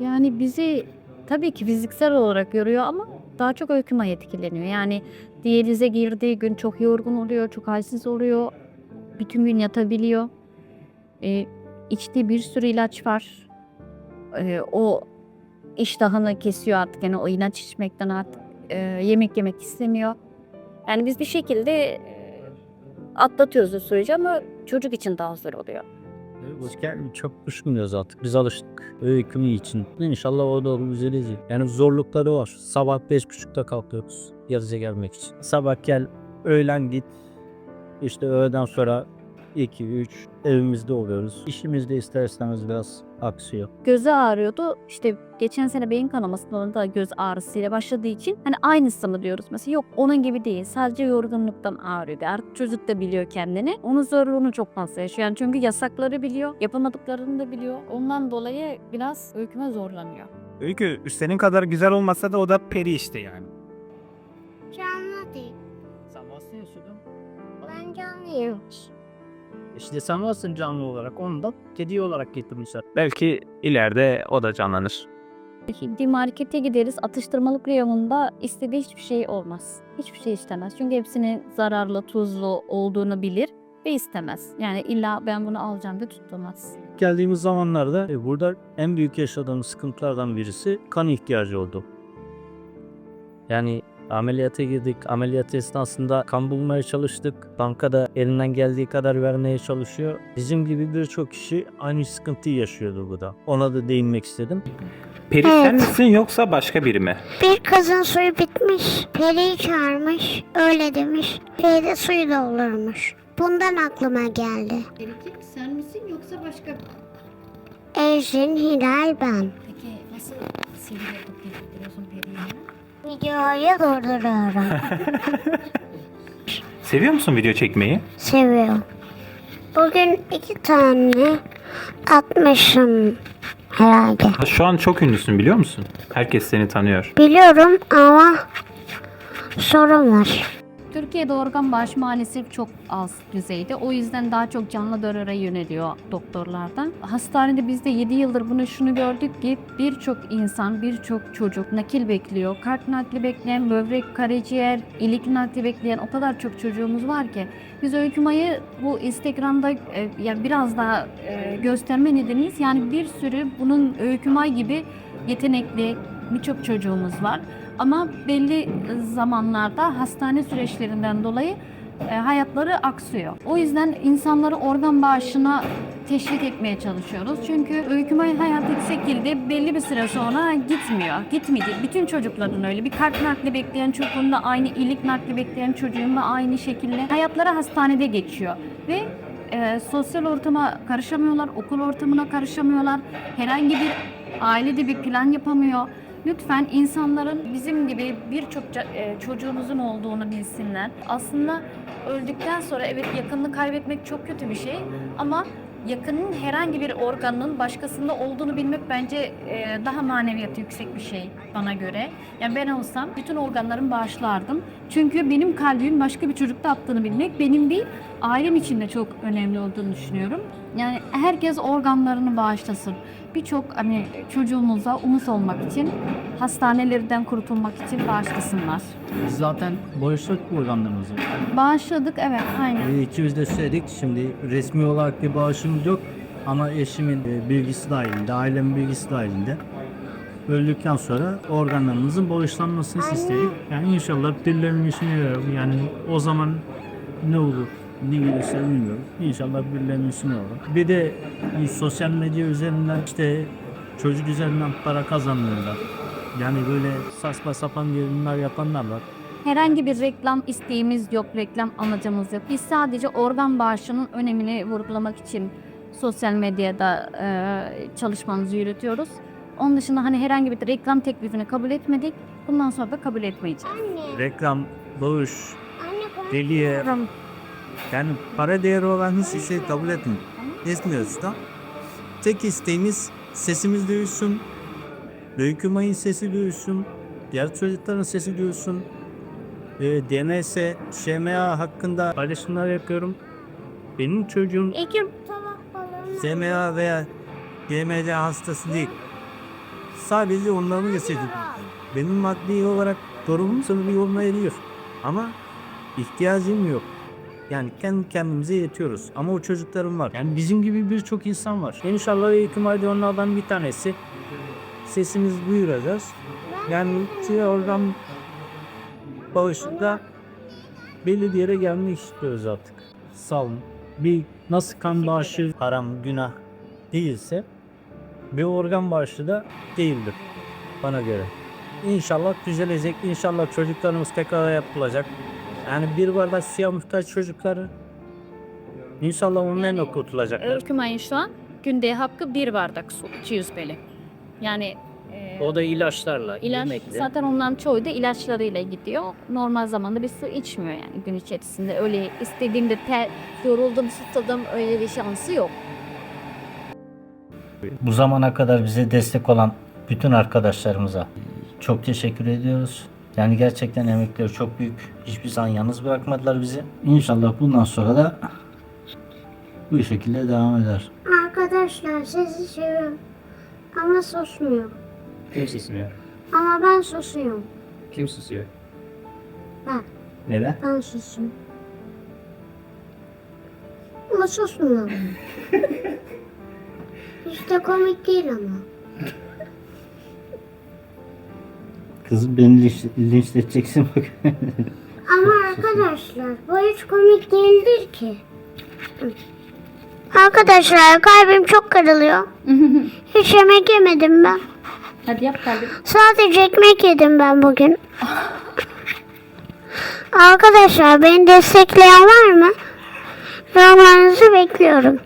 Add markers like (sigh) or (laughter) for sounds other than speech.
Yani bizi tabii ki fiziksel olarak yoruyor ama daha çok öyküme etkileniyor. Yani diyalize girdiği gün çok yorgun oluyor, çok halsiz oluyor. Bütün gün yatabiliyor. Ee, içtiği bir sürü ilaç var. Ee, o iştahını kesiyor artık. Yani o ilaç içmekten artık e, yemek yemek istemiyor. Yani biz bir şekilde e, atlatıyoruz o süreci ama çocuk için daha zor oluyor. Gel çok düşünmüyoruz artık. Biz alıştık öykümü için. İnşallah o da olur düzelir. Yani zorlukları var. Sabah beş buçukta kalkıyoruz yarıca gelmek için. Sabah gel, öğlen git. İşte öğleden sonra 2 3 evimizde oluyoruz. İşimiz de ister istemez biraz aksıyor. Gözü ağrıyordu. İşte geçen sene beyin kanamasından da göz ağrısıyla başladığı için hani aynısı mı diyoruz mesela yok onun gibi değil sadece yorgunluktan ağrıyordu. Artık çocuk da biliyor kendini. Onun zorluğunu çok fazla yaşıyor. Yani çünkü yasakları biliyor, yapamadıklarını da biliyor. Ondan dolayı biraz öyküme zorlanıyor. Öykü senin kadar güzel olmasa da o da peri işte yani. Canlı değil. Sen yaşadın. Ben canlıyım. İşte sen varsın canlı olarak. Onu da kedi olarak getirmişler. Belki ileride o da canlanır. Bir markete gideriz atıştırmalık reyonunda istediği hiçbir şey olmaz. Hiçbir şey istemez. Çünkü hepsinin zararlı, tuzlu olduğunu bilir ve istemez. Yani illa ben bunu alacağım diye tutturmaz. Geldiğimiz zamanlarda e, burada en büyük yaşadığımız sıkıntılardan birisi kan ihtiyacı oldu. Yani ameliyata girdik. Ameliyat esnasında kan bulmaya çalıştık. Bankada elinden geldiği kadar vermeye çalışıyor. Bizim gibi birçok kişi aynı sıkıntıyı yaşıyordu burada. Ona da değinmek istedim. Peri Evet. sen misin yoksa başka biri mi? Bir kızın suyu bitmiş. Periyi çağırmış. Öyle demiş. Peri de suyu doldurmuş. Bundan aklıma geldi. Erikik sen misin yoksa başka Ejrin, Hilal, ben. Peki nasıl sihir yapıp getiriyorsun periyi? Videoyu durduruyorum. (laughs) Seviyor musun video çekmeyi? Seviyorum. Bugün iki tane atmışım herhalde. Şu an çok ünlüsün biliyor musun? Herkes seni tanıyor. Biliyorum ama sorun var. Türkiye'de organ bağış maalesef çok az düzeyde. O yüzden daha çok canlı donöre yöneliyor doktorlardan. Hastanede biz de 7 yıldır bunu şunu gördük ki birçok insan, birçok çocuk nakil bekliyor. Kalp nakli bekleyen, böbrek, karaciğer, ilik nakli bekleyen o kadar çok çocuğumuz var ki. Biz Öykümay'ı bu Instagram'da e, yani biraz daha e, gösterme nedeniyiz. Yani bir sürü bunun Öykümay gibi yetenekli birçok çocuğumuz var. Ama belli zamanlarda hastane süreçlerinden dolayı e, hayatları aksıyor. O yüzden insanları organ bağışına teşvik etmeye çalışıyoruz. Çünkü öykümay hayatı şekilde belli bir süre sonra gitmiyor. Gitmeyecek. Bütün çocukların öyle. Bir kalp nakli bekleyen çocuğun da aynı, ilik nakli bekleyen çocuğun da aynı şekilde. Hayatları hastanede geçiyor. Ve e, sosyal ortama karışamıyorlar, okul ortamına karışamıyorlar. Herhangi bir ailede bir plan yapamıyor. Lütfen insanların bizim gibi birçok e, çocuğumuzun olduğunu bilsinler. Aslında öldükten sonra evet yakınını kaybetmek çok kötü bir şey ama yakının herhangi bir organının başkasında olduğunu bilmek bence e, daha maneviyatı yüksek bir şey bana göre. Yani ben olsam bütün organlarımı bağışlardım. Çünkü benim kalbimin başka bir çocukta attığını bilmek benim değil, ailem için de çok önemli olduğunu düşünüyorum. Yani herkes organlarını bağışlasın. Birçok hani çocuğumuza umut olmak için, hastanelerden kurtulmak için bağışlasınlar. Zaten bağışladık organlarımızı. Bağışladık evet aynen. E, ikimiz de söyledik. Şimdi resmi olarak bir bağışımız yok. Ama eşimin e, bilgisi dahilinde, ailemin bilgisi dahilinde. Öldükten sonra organlarımızın bağışlanmasını istedik. Yani inşallah birilerinin işine yarar. Yani o zaman ne olur, ne gelirse bilmiyorum. İnşallah birilerinin işine yarar. Bir de e, sosyal medya üzerinden işte çocuk üzerinden para kazanıyorlar. Yani böyle saçma sapan yayınlar yapanlar var. Herhangi bir reklam isteğimiz yok, reklam amacımız yok. Biz sadece organ bağışının önemini vurgulamak için sosyal medyada e, çalışmamızı yürütüyoruz. Onun dışında hani herhangi bir reklam teklifini kabul etmedik. Bundan sonra da kabul etmeyeceğiz. Anne, Reklam, bağış, anne deliye. Yani para değeri olan hiçbir şey kabul etmiyor. Etmiyoruz da. Tek isteğimiz sesimiz duyulsun. Öykümayın sesi duyulsun. Diğer çocukların sesi duyulsun. E, DNS, SMA hakkında paylaşımlar yapıyorum. Benim çocuğum balığını SMA veya GMD hastası değil. sadece onların cesedini. Benim maddi olarak durumum sınırı yoluna eriyor. Ama ihtiyacım yok. Yani kendi kendimize yetiyoruz. Ama o çocuklarım var. Yani bizim gibi birçok insan var. İnşallah eğitim hadi onlardan bir tanesi. Sesimizi duyuracağız. Yani size oradan bağışıkla belli bir yere gelmek istiyoruz artık. Sağ olun. Bir nasıl kan bağışı haram, günah değilse bir organ bağışı da değildir bana göre. İnşallah düzelecek. İnşallah çocuklarımız tekrar yapılacak. Yani bir bardak siyah muhtaç çocukları İnşallah onların kurtulacaklar. Ülkümay'ın şu an günde hakkı bir bardak su 200 beli. Yani e, O da ilaçlarla, ilaç yemekle. zaten onların çoğu da ilaçlarıyla gidiyor. Normal zamanda bir su içmiyor yani gün içerisinde. Öyle istediğimde ter, yoruldum, susadım öyle bir şansı yok. Bu zamana kadar bize destek olan bütün arkadaşlarımıza çok teşekkür ediyoruz. Yani gerçekten emekleri çok büyük. Hiçbir zaman yalnız bırakmadılar bizi. İnşallah bundan sonra da bu şekilde devam eder. Arkadaşlar sizi seviyorum. Ama susmuyor. Kim susuyor? Ama ben susuyorum. Kim susuyor? Ben. Neden? Ben susuyorum. Ama susmuyor. (laughs) Hiç de komik değil ama. Kızım beni linç, linçleteceksin bak. (laughs) Ama arkadaşlar bu hiç komik değildir ki. Arkadaşlar kalbim çok kırılıyor. (laughs) Hiç yemek yemedim ben. Hadi yap kalbim. Sadece ekmek yedim ben bugün. Arkadaşlar beni destekleyen var mı? Yorumlarınızı bekliyorum.